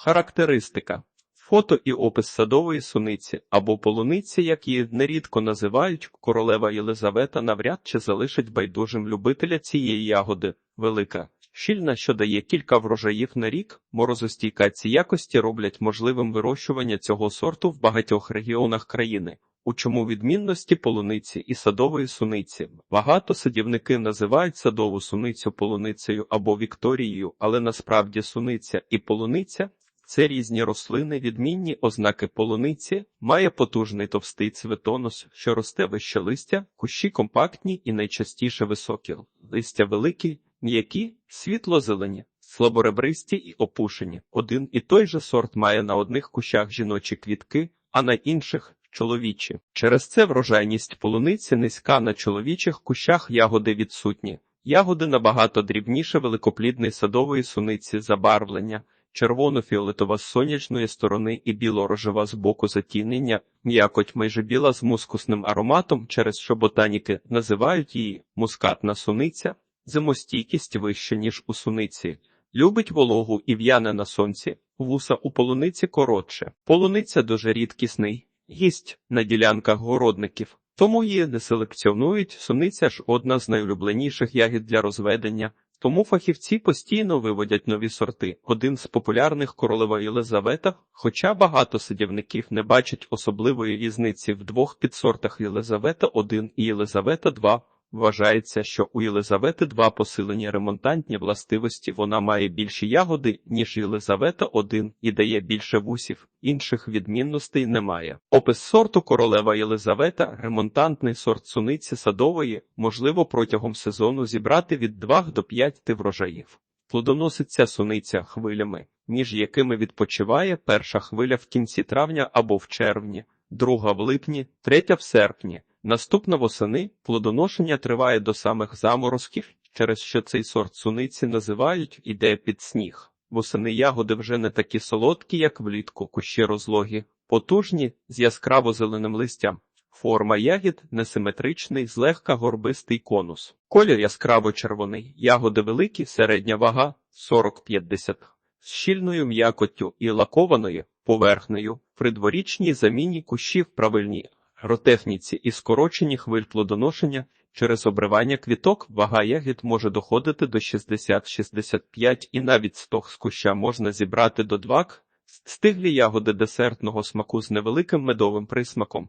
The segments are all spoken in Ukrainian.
Характеристика. Фото і опис садової суниці або полуниці, як її нерідко називають, королева Єлизавета навряд чи залишить байдужим любителя цієї ягоди. Велика, щільна, що дає кілька врожаїв на рік, морозостійка ці якості роблять можливим вирощування цього сорту в багатьох регіонах країни. У чому відмінності полуниці і садової суниці? Багато садівники називають садову суницю полуницею або Вікторією, але насправді суниця і полуниця це різні рослини, відмінні ознаки полуниці, має потужний товстий цветонос, що росте вище листя, кущі компактні і найчастіше високі, листя великі, м'які, світло-зелені, слаборебристі і опушені. Один і той же сорт має на одних кущах жіночі квітки, а на інших чоловічі. Через це врожайність полуниці низька на чоловічих кущах ягоди відсутні. Ягоди набагато дрібніше великоплідної садової суниці забарвлення, червоно-фіолетова з сонячної сторони і біло-рожева з боку затінення, м'якоть майже біла з мускусним ароматом, через що ботаніки називають її мускатна суниця, зимостійкість вища, ніж у суниці. Любить вологу і в'яне на сонці, вуса у полуниці коротше. Полуниця дуже рідкісний гість на ділянках городників, тому її не селекціонують. Суниця ж одна з найулюбленіших ягід для розведення. Тому фахівці постійно виводять нові сорти. Один з популярних королева Єлизавета, хоча багато садівників не бачать особливої різниці в двох підсортах Єлизавета 1 і Єлизавета 2. Вважається, що у Єлизавети 2 посилені ремонтантні властивості вона має більші ягоди, ніж Єлизавета 1 і дає більше вусів, інших відмінностей немає. Опис сорту королева Єлизавета, ремонтантний сорт суниці садової, можливо протягом сезону зібрати від 2 до 5 врожаїв. Плодоноситься суниця хвилями, між якими відпочиває перша хвиля в кінці травня або в червні, друга в липні, третя в серпні. Наступна восени плодоношення триває до самих заморозків, через що цей сорт суниці називають іде під сніг. Восени ягоди вже не такі солодкі, як влітку, кущі розлогі, потужні з яскраво зеленим листям. Форма ягід несиметричний, злегка горбистий конус. Колір яскраво червоний, ягоди великі, середня вага 40-50, з щільною м'якоттю і лакованою поверхнею, при дворічній заміні кущів правильні агротехніці і скорочені хвиль плодоношення через обривання квіток вага ягід може доходити до 60-65 і навіть з того з куща можна зібрати до двак, стиглі ягоди десертного смаку з невеликим медовим присмаком.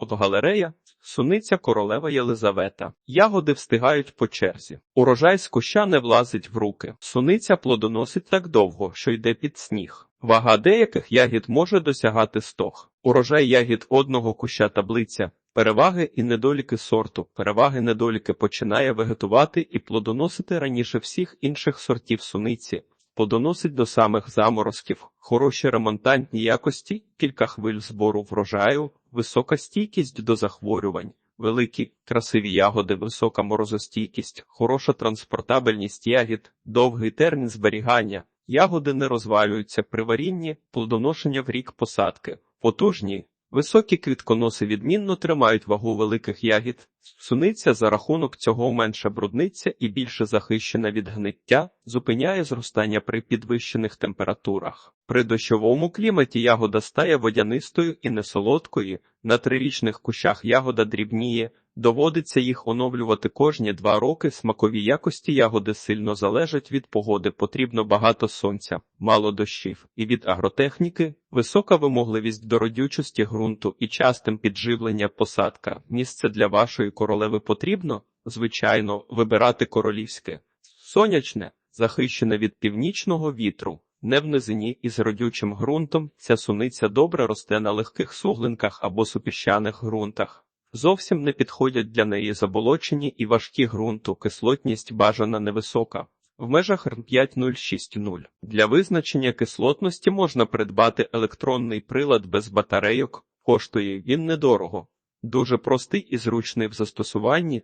Фотогалерея Суниця королева Єлизавета. Ягоди встигають по черзі. Урожай з куща не влазить в руки. Суниця плодоносить так довго, що йде під сніг. Вага деяких ягід може досягати стог. Урожай ягід одного куща таблиця. Переваги і недоліки сорту. Переваги недоліки починає вегетувати і плодоносити раніше всіх інших сортів суниці. Плодоносить до самих заморозків, хороші ремонтантні якості, кілька хвиль збору врожаю, висока стійкість до захворювань, великі красиві ягоди, висока морозостійкість, хороша транспортабельність ягід, довгий термін зберігання. Ягоди не розвалюються при варінні, плодоношення в рік посадки, потужні. Високі квітконоси відмінно тримають вагу великих ягід, суниця за рахунок цього менше брудниця і більше захищена від гниття, зупиняє зростання при підвищених температурах. При дощовому кліматі ягода стає водянистою і несолодкою, на трирічних кущах ягода дрібніє, доводиться їх оновлювати кожні два роки. Смакові якості ягоди сильно залежать від погоди, потрібно багато сонця, мало дощів, і від агротехніки, висока вимогливість до родючості ґрунту і частим підживлення посадка. Місце для вашої королеви потрібно, звичайно, вибирати королівське, сонячне, захищене від північного вітру. Не в низині із родючим ґрунтом ця суниця добре росте на легких суглинках або супіщаних ґрунтах. Зовсім не підходять для неї заболочені і важкі ґрунту, кислотність бажана невисока. В межах R5060. Для визначення кислотності можна придбати електронний прилад без батарейок, коштує він недорого. Дуже простий і зручний в застосуванні.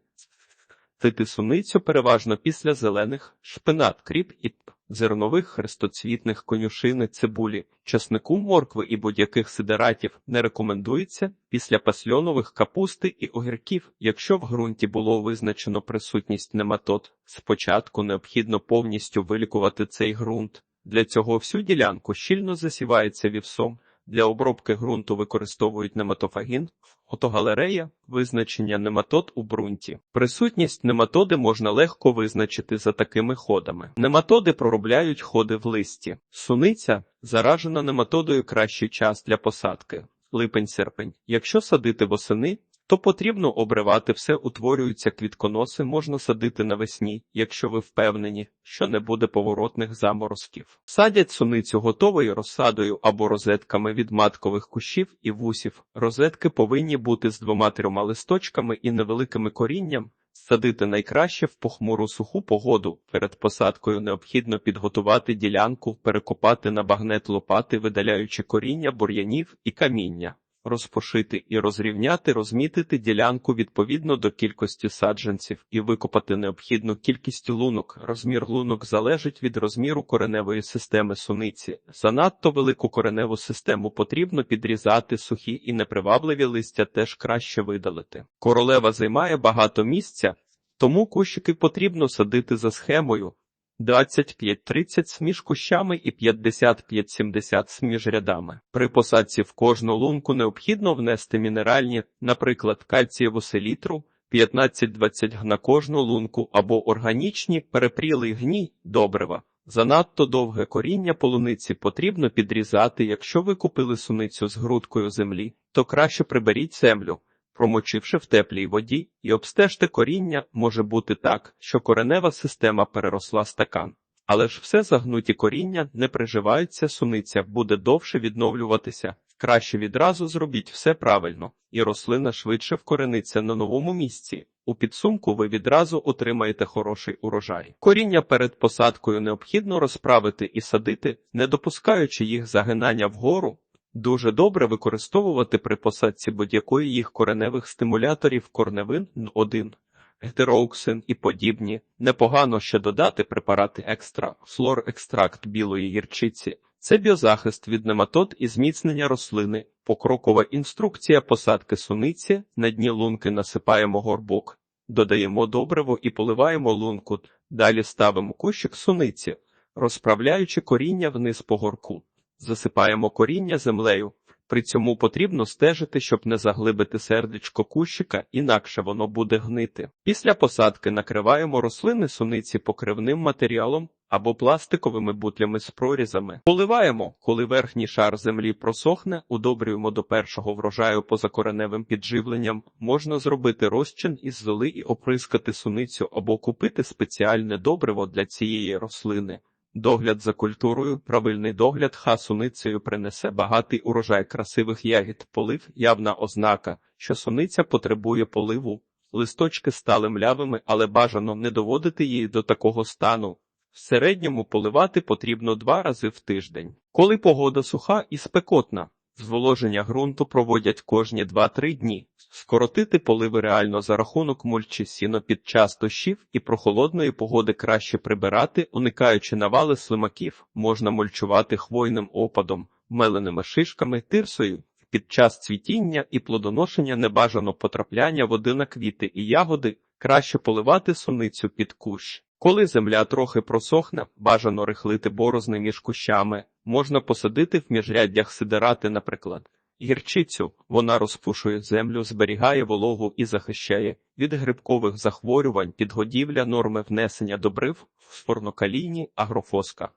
Тити суницю переважно після зелених, шпинат, кріп і зернових хрестоцвітних конюшини, цибулі, часнику моркви і будь-яких сидератів не рекомендується після пасльонових капусти і огірків, якщо в ґрунті було визначено присутність нематод. Спочатку необхідно повністю вилікувати цей ґрунт. Для цього всю ділянку щільно засівається вівсом. Для обробки ґрунту використовують нематофагін, фотогалерея, визначення нематод у ґрунті. Присутність нематоди можна легко визначити за такими ходами. Нематоди проробляють ходи в листі. Суниця заражена нематодою кращий час для посадки. Липень-серпень. Якщо садити восени, то потрібно обривати все, утворюються квітконоси, можна садити навесні, якщо ви впевнені, що не буде поворотних заморозків. Садять суницю готовою розсадою або розетками від маткових кущів і вусів. Розетки повинні бути з двома-трьома листочками і невеликими корінням. Садити найкраще в похмуру суху погоду. Перед посадкою необхідно підготувати ділянку, перекопати на багнет лопати, видаляючи коріння, бур'янів і каміння розпошити і розрівняти, розмітити ділянку відповідно до кількості саджанців і викопати необхідну кількість лунок. Розмір лунок залежить від розміру кореневої системи суниці. Занадто велику кореневу систему потрібно підрізати сухі і непривабливі листя теж краще видалити. Королева займає багато місця, тому кущики потрібно садити за схемою. 25-30 між кущами і 55-70 між рядами. При посадці в кожну лунку необхідно внести мінеральні, наприклад, кальцієву селітру, 15-20 на кожну лунку або органічні перепрілий гній добрива. Занадто довге коріння полуниці потрібно підрізати, якщо ви купили суницю з грудкою землі, то краще приберіть землю промочивши в теплій воді, і обстежте коріння може бути так, що коренева система переросла стакан. Але ж все загнуті коріння не приживаються, суниця буде довше відновлюватися. Краще відразу зробіть все правильно, і рослина швидше вкорениться на новому місці. У підсумку ви відразу отримаєте хороший урожай. Коріння перед посадкою необхідно розправити і садити, не допускаючи їх загинання вгору, Дуже добре використовувати при посадці будь-якої їх кореневих стимуляторів корневин 1 гетероуксин і подібні. Непогано ще додати препарати екстра, флор екстракт білої гірчиці. Це біозахист від нематод і зміцнення рослини, покрокова інструкція посадки суниці, на дні лунки насипаємо горбок, додаємо добриво і поливаємо лунку, далі ставимо кущик суниці, розправляючи коріння вниз по горку. Засипаємо коріння землею. При цьому потрібно стежити, щоб не заглибити сердечко кущика, інакше воно буде гнити. Після посадки накриваємо рослини суниці покривним матеріалом або пластиковими бутлями з прорізами. Поливаємо, коли верхній шар землі просохне, удобрюємо до першого врожаю позакореневим підживленням. Можна зробити розчин із золи і оприскати суницю або купити спеціальне добриво для цієї рослини. Догляд за культурою, правильний догляд хасуницею принесе багатий урожай красивих ягід, полив явна ознака, що суниця потребує поливу. Листочки стали млявими, але бажано не доводити її до такого стану. В середньому поливати потрібно два рази в тиждень. Коли погода суха і спекотна, зволоження ґрунту проводять кожні 2-3 дні. Скоротити поливи реально за рахунок мульчі сіно під час дощів і прохолодної погоди краще прибирати, уникаючи навали слимаків, можна мульчувати хвойним опадом, меленими шишками, тирсою. Під час цвітіння і плодоношення небажано потрапляння води на квіти і ягоди, краще поливати суницю під кущ. Коли земля трохи просохне, бажано рихлити борозни між кущами, можна посадити в міжряддях сидерати, наприклад. Гірчицю. Вона розпушує землю, зберігає вологу і захищає від грибкових захворювань, підгодівля норми внесення добрив, фосфорно-калійні, агрофоска.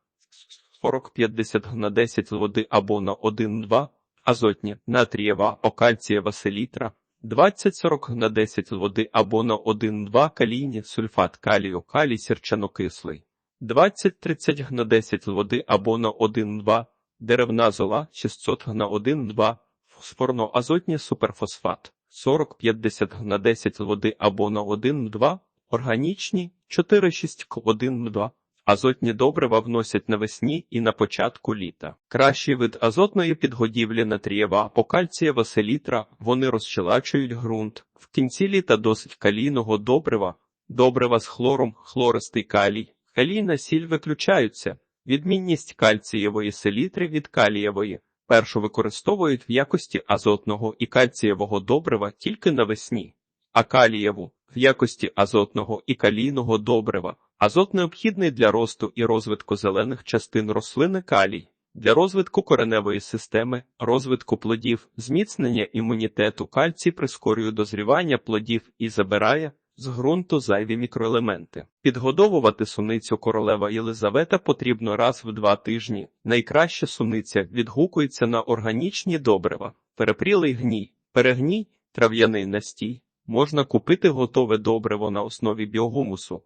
40-50 на 10 води або на 1-2, азотні, натрієва, окальцієва селітра, 20-40 на 10 води або на 1-2 калійні, сульфат калію, калій сірчанокислий, 20-30 на 10 води або на 1-2, деревна зола 600 на 1-2, фосфорно-азотні суперфосфат 40-50 на 10 води або на 1-2, органічні 4-6 к 1-2. Азотні добрива вносять навесні і на початку літа. Кращий вид азотної підгодівлі натрієва або кальцієва селітра, вони розчелачують ґрунт. В кінці літа досить калійного добрива, добрива з хлором, хлористий калій, калійна сіль виключаються. Відмінність кальцієвої селітри від калієвої. Першу використовують в якості азотного і кальцієвого добрива тільки навесні, а калієву в якості азотного і калійного добрива Азот необхідний для росту і розвитку зелених частин рослини калій, для розвитку кореневої системи, розвитку плодів, зміцнення імунітету кальцій прискорює дозрівання плодів і забирає з ґрунту зайві мікроелементи. Підгодовувати суницю королева Єлизавета потрібно раз в два тижні. Найкраща суниця відгукується на органічні добрива, перепрілий гній, перегній, трав'яний настій. Можна купити готове добриво на основі біогумусу,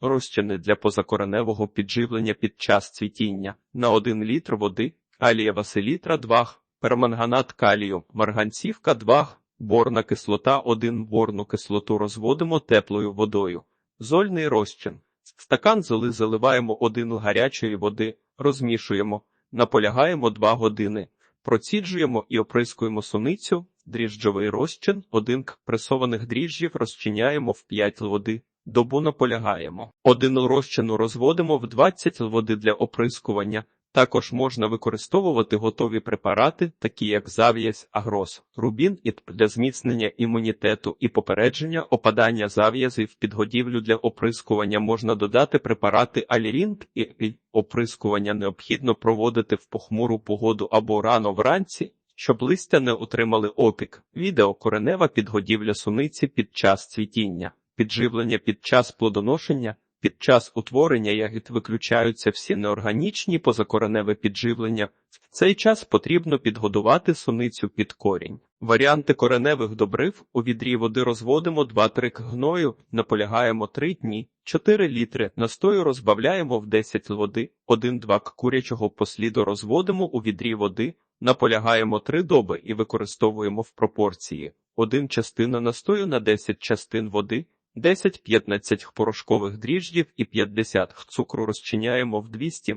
розчини для позакореневого підживлення під час цвітіння на 1 літр води, калієва селітра 2, перманганат калію, марганцівка 2, борна кислота 1 борну кислоту розводимо теплою водою, зольний розчин. Стакан золи заливаємо 1 гарячої води, розмішуємо, наполягаємо 2 години, проціджуємо і оприскуємо суницю, дріжджовий розчин, 1 к пресованих дріжджів розчиняємо в 5 л води. Добу наполягаємо. Один розчину розводимо в 20 л води для оприскування. Також можна використовувати готові препарати, такі як зав'язь, агроз, рубін і для зміцнення імунітету і попередження опадання зав'язів під годівлю для оприскування можна додати препарати алірінг і оприскування необхідно проводити в похмуру погоду або рано вранці, щоб листя не отримали опік. Відео коренева підгодівля суниці під час цвітіння. Підживлення під час плодоношення, під час утворення ягід виключаються всі неорганічні позакореневе підживлення. В цей час потрібно підгодувати суницю під корінь. Варіанти кореневих добрив у відрі води розводимо 2-3 к гною, наполягаємо 3 дні, 4 літри, настою розбавляємо в 10 води, 1-2 курячого посліду розводимо у відрі води, наполягаємо 3 доби і використовуємо в пропорції 1 частина настою на 10 частин води, 10-15 порошкових дріжджів і 50 цукру розчиняємо в 200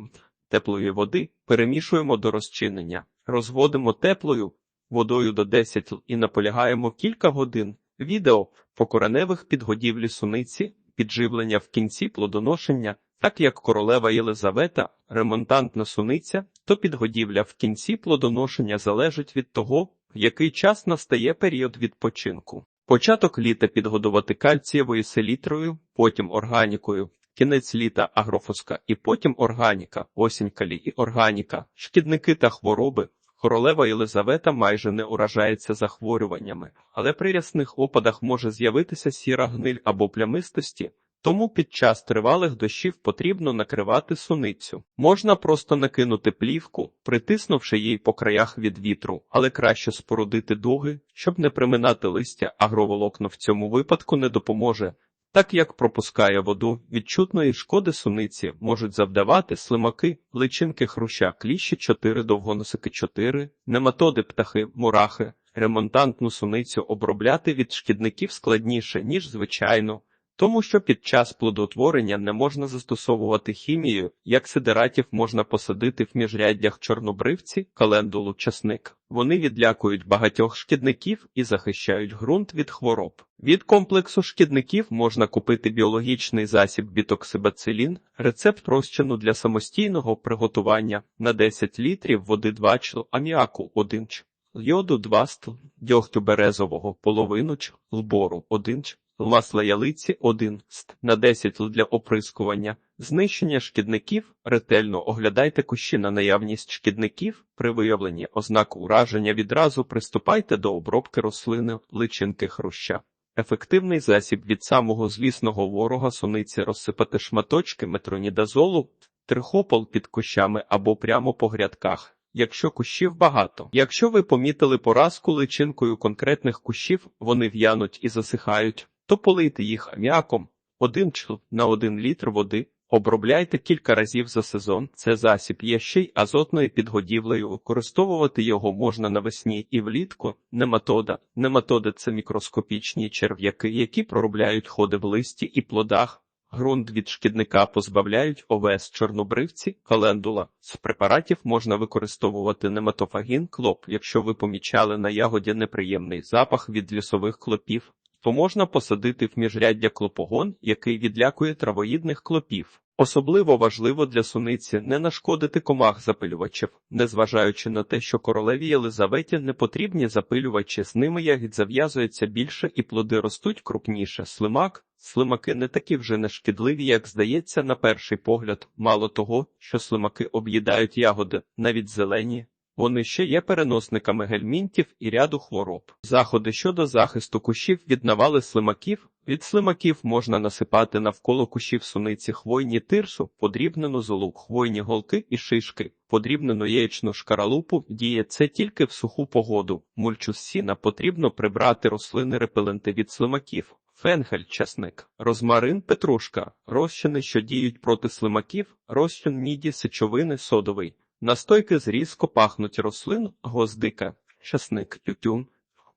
теплої води, перемішуємо до розчинення, розводимо теплою водою до 10 л і наполягаємо кілька годин. Відео по кореневих підгодівлі суниці, підживлення в кінці плодоношення, так як королева Єлизавета, ремонтантна суниця, то підгодівля в кінці плодоношення залежить від того, який час настає період відпочинку. Початок літа підгодувати кальцієвою селітрою, потім органікою, кінець літа агрофоска і потім органіка, осінь калі і органіка, шкідники та хвороби. Королева Єлизавета майже не уражається захворюваннями, але при рясних опадах може з'явитися сіра гниль або плямистості, тому під час тривалих дощів потрібно накривати суницю. Можна просто накинути плівку, притиснувши її по краях від вітру, але краще спорудити дуги, щоб не приминати листя, агроволокно в цьому випадку не допоможе. Так як пропускає воду, відчутної шкоди суниці можуть завдавати слимаки, личинки хруща, кліщі 4, довгоносики 4, нематоди птахи, мурахи. Ремонтантну суницю обробляти від шкідників складніше, ніж звичайно, тому що під час плодотворення не можна застосовувати хімію, як сидератів можна посадити в міжряддях чорнобривці, календулу, часник. Вони відлякують багатьох шкідників і захищають ґрунт від хвороб. Від комплексу шкідників можна купити біологічний засіб бітоксибацилін, рецепт розчину для самостійного приготування на 10 літрів води 2 чл, аміаку 1 ч, йоду 2 стл, дьогтю березового половину ч, лбору 1 ч, масла ялиці 1 ст на 10 л для оприскування, знищення шкідників, ретельно оглядайте кущі на наявність шкідників, при виявленні ознак ураження відразу приступайте до обробки рослини, личинки хруща. Ефективний засіб від самого злісного ворога суниці розсипати шматочки метронідазолу, трихопол під кущами або прямо по грядках. Якщо кущів багато. Якщо ви помітили поразку личинкою конкретних кущів, вони в'януть і засихають, то полийте їх аміаком 1 чл на 1 літр води. Обробляйте кілька разів за сезон. Це засіб є ще й азотною підгодівлею. Використовувати його можна навесні і влітку. Нематода. Нематоди це мікроскопічні черв'яки, які проробляють ходи в листі і плодах. Грунт від шкідника позбавляють овес чорнобривці, календула. З препаратів можна використовувати нематофагін, клоп, якщо ви помічали на ягоді неприємний запах від лісових клопів то можна посадити в міжряддя клопогон, який відлякує травоїдних клопів. Особливо важливо для суниці не нашкодити комах запилювачів, незважаючи на те, що королеві Єлизаветі не потрібні запилювачі, з ними ягід зав'язується більше і плоди ростуть крупніше. Слимак, Слимаки не такі вже нешкідливі, як здається на перший погляд. Мало того, що слимаки об'їдають ягоди, навіть зелені. Вони ще є переносниками гельмінтів і ряду хвороб. Заходи щодо захисту кущів від навали слимаків. Від слимаків можна насипати навколо кущів суниці хвойні тирсу, подрібнену золу, хвойні голки і шишки, подрібнену яєчну шкаралупу. Діє це тільки в суху погоду. Мульчу з сіна потрібно прибрати рослини репеленти від слимаків. Фенгель, часник, розмарин, петрушка, розчини, що діють проти слимаків, розчин міді, сечовини, содовий. Настойки з різко пахнуть рослин, гвоздика, часник, тютюн.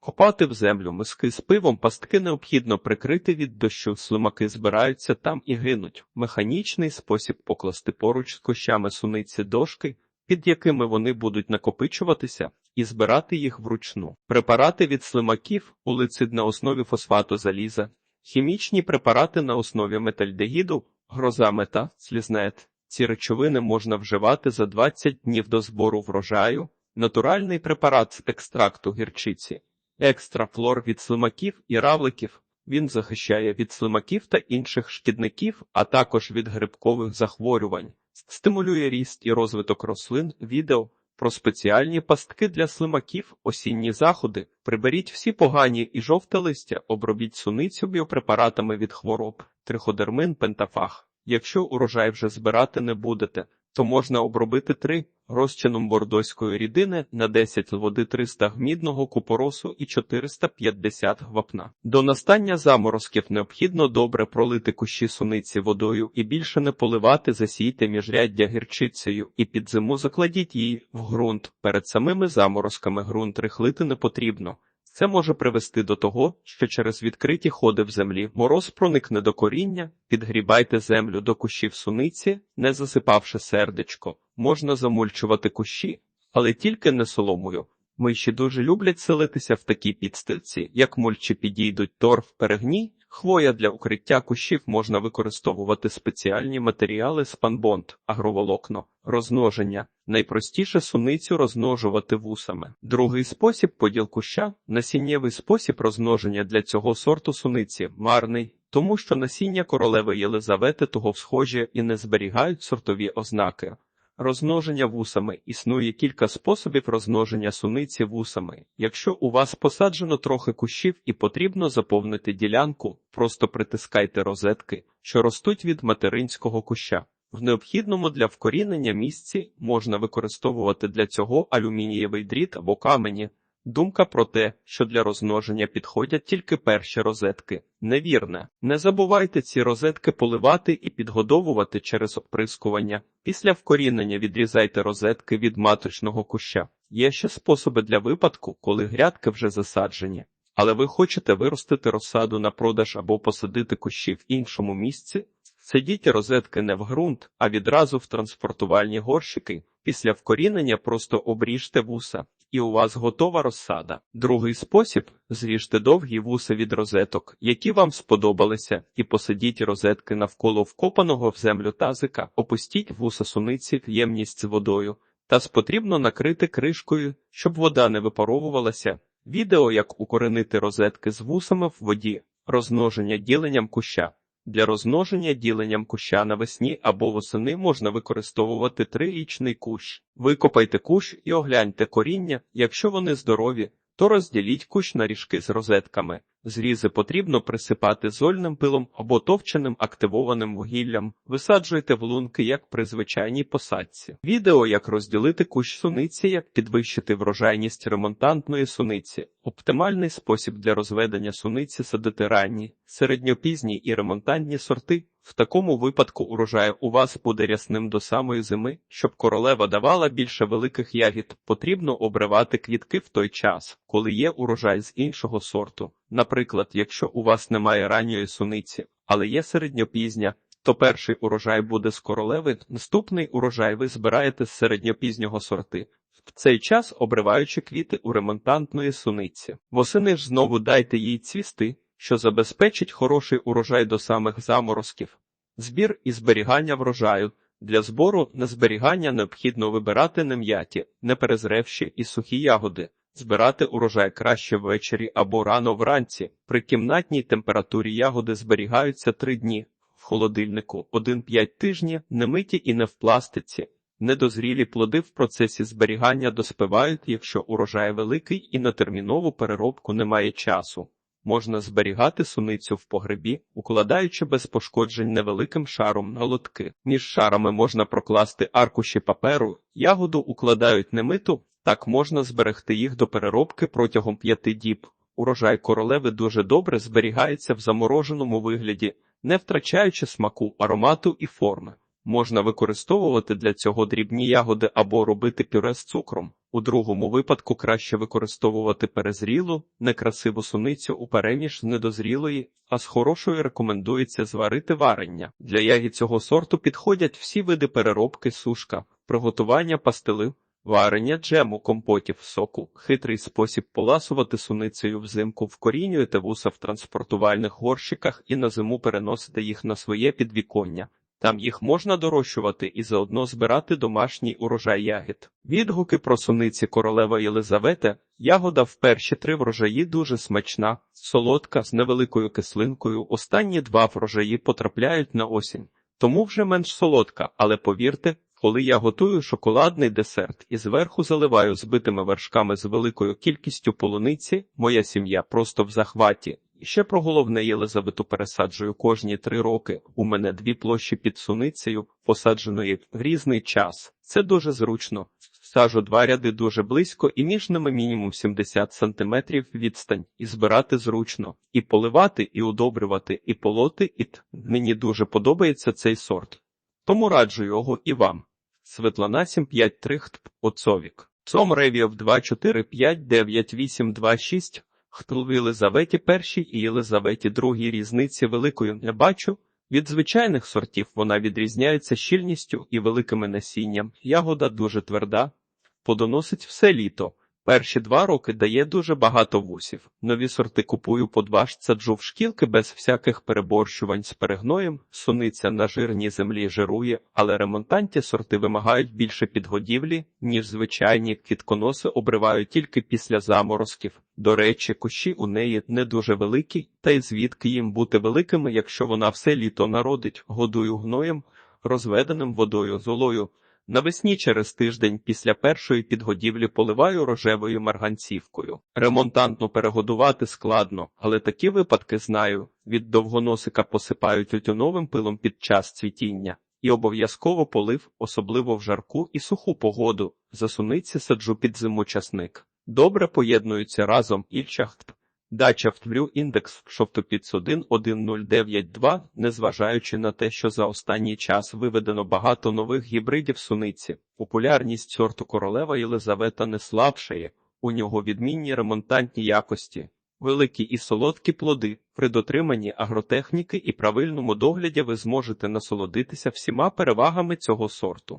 Копати в землю миски з пивом пастки необхідно прикрити від дощу, слимаки збираються там і гинуть. Механічний спосіб покласти поруч з кущами суниці дошки, під якими вони будуть накопичуватися, і збирати їх вручну. Препарати від слимаків, улицид на основі фосфату заліза, хімічні препарати на основі метальдегіду, гроза мета, слізнет. Ці речовини можна вживати за 20 днів до збору врожаю, натуральний препарат з екстракту гірчиці, екстрафлор від слимаків і равликів. Він захищає від слимаків та інших шкідників, а також від грибкових захворювань, стимулює ріст і розвиток рослин, відео про спеціальні пастки для слимаків, осінні заходи, приберіть всі погані і жовте листя, обробіть суницю біопрепаратами від хвороб, триходермин, пентафах. Якщо урожай вже збирати не будете, то можна обробити три розчином бордоської рідини на 10 води 300 гмідного купоросу і 450 вапна. До настання заморозків необхідно добре пролити кущі суниці водою і більше не поливати, засійте міжряддя гірчицею і під зиму закладіть її в ґрунт. Перед самими заморозками ґрунт рихлити не потрібно. Це може привести до того, що через відкриті ходи в землі мороз проникне до коріння, підгрібайте землю до кущів суниці, не засипавши сердечко. Можна замульчувати кущі, але тільки не соломою. Миші дуже люблять селитися в такій підстилці, як мульчі підійдуть торф, перегній, хвоя для укриття кущів можна використовувати спеціальні матеріали спанбонд, агроволокно, розмноження. Найпростіше суницю розмножувати вусами. Другий спосіб поділ куща насіннєвий спосіб розмноження для цього сорту суниці марний, тому що насіння королеви Єлизавети того схожі і не зберігають сортові ознаки. Розмноження вусами існує кілька способів розмноження суниці вусами. Якщо у вас посаджено трохи кущів і потрібно заповнити ділянку, просто притискайте розетки, що ростуть від материнського куща. В необхідному для вкорінення місці можна використовувати для цього алюмінієвий дріт або камені. Думка про те, що для розмноження підходять тільки перші розетки, невірна. Не забувайте ці розетки поливати і підгодовувати через оприскування. Після вкорінення відрізайте розетки від маточного куща. Є ще способи для випадку, коли грядки вже засаджені. Але ви хочете виростити розсаду на продаж або посадити кущі в іншому місці? Садіть розетки не в ґрунт, а відразу в транспортувальні горщики. Після вкорінення просто обріжте вуса, і у вас готова розсада. Другий спосіб зріжте довгі вуса від розеток, які вам сподобалися, і посадіть розетки навколо вкопаного в землю тазика, опустіть вуса суниці в ємність з водою, та потрібно накрити кришкою, щоб вода не випаровувалася. Відео, як укоренити розетки з вусами в воді, розмноження діленням куща. Для розмноження діленням куща навесні або восени можна використовувати трирічний кущ. Викопайте кущ і огляньте коріння. Якщо вони здорові, то розділіть кущ на ріжки з розетками. Зрізи потрібно присипати зольним пилом або товченим активованим вугіллям. Висаджуйте в лунки, як при звичайній посадці. Відео, як розділити кущ суниці, як підвищити врожайність ремонтантної суниці. Оптимальний спосіб для розведення суниці садити ранні, середньопізні і ремонтантні сорти. В такому випадку урожай у вас буде рясним до самої зими. Щоб королева давала більше великих ягід, потрібно обривати квітки в той час, коли є урожай з іншого сорту. Наприклад, якщо у вас немає ранньої суниці, але є середньопізня, то перший урожай буде з королеви, наступний урожай ви збираєте з середньопізнього сорти. В цей час обриваючи квіти у ремонтантної суниці. Восени ж знову дайте їй цвісти, що забезпечить хороший урожай до самих заморозків. Збір і зберігання врожаю. Для збору на зберігання необхідно вибирати нем'яті, неперезревші і сухі ягоди. Збирати урожай краще ввечері або рано вранці. При кімнатній температурі ягоди зберігаються 3 дні. В холодильнику 1-5 тижні, немиті і не в пластиці. Недозрілі плоди в процесі зберігання доспивають, якщо урожай великий і на термінову переробку немає часу. Можна зберігати суницю в погребі, укладаючи без пошкоджень невеликим шаром на лотки. Між шарами можна прокласти аркуші паперу, ягоду укладають немиту, так можна зберегти їх до переробки протягом п'яти діб. Урожай королеви дуже добре зберігається в замороженому вигляді, не втрачаючи смаку, аромату і форми. Можна використовувати для цього дрібні ягоди або робити пюре з цукром. У другому випадку краще використовувати перезрілу, некрасиву суницю у переміж з недозрілої, а з хорошою рекомендується зварити варення. Для ягід цього сорту підходять всі види переробки сушка, приготування пастили, варення джему, компотів, соку, хитрий спосіб поласувати суницею взимку, вкорінюєте вуса в транспортувальних горщиках і на зиму переносите їх на своє підвіконня. Там їх можна дорощувати і заодно збирати домашній урожай ягід. Відгуки про суниці королева Єлизавети. Ягода в перші три врожаї дуже смачна, солодка з невеликою кислинкою. Останні два врожаї потрапляють на осінь, тому вже менш солодка, але повірте, коли я готую шоколадний десерт і зверху заливаю збитими вершками з великою кількістю полуниці, моя сім'я просто в захваті. Ще про головне Єлизавету пересаджую кожні три роки. У мене дві площі під суницею, посадженої в різний час. Це дуже зручно. Сажу два ряди дуже близько і між ними мінімум 70 сантиметрів відстань. І збирати зручно. І поливати, і удобрювати, і полоти, і т. Мені дуже подобається цей сорт. Тому раджу його і вам. Світлана 753 хтп. Оцовік. Цом Ревіов 245592826 Хтл в Єлизаветі першій і Єлизаветі другій різниці великою не бачу. Від звичайних сортів вона відрізняється щільністю і великими насінням. Ягода дуже тверда, подоносить все літо. Перші два роки дає дуже багато вусів. Нові сорти купую по два ж в шкілки без всяких переборщувань з перегноєм. Суниця на жирній землі жирує, але ремонтанті сорти вимагають більше підгодівлі, ніж звичайні квітконоси обривають тільки після заморозків. До речі, кущі у неї не дуже великі, та й звідки їм бути великими, якщо вона все літо народить, годую гноєм, розведеним водою золою. Навесні через тиждень після першої підгодівлі поливаю рожевою марганцівкою. Ремонтантно перегодувати складно, але такі випадки знаю. Від довгоносика посипають тютюновим пилом під час цвітіння. І обов'язково полив, особливо в жарку і суху погоду. За суниці саджу під зиму часник. Добре поєднуються разом і чахт. Дача втвлю індекс шовтопідсудин 1092, незважаючи на те, що за останній час виведено багато нових гібридів суниці. Популярність сорту королева Єлизавета не слабшає, у нього відмінні ремонтантні якості, великі і солодкі плоди. При дотриманні агротехніки і правильному догляді ви зможете насолодитися всіма перевагами цього сорту.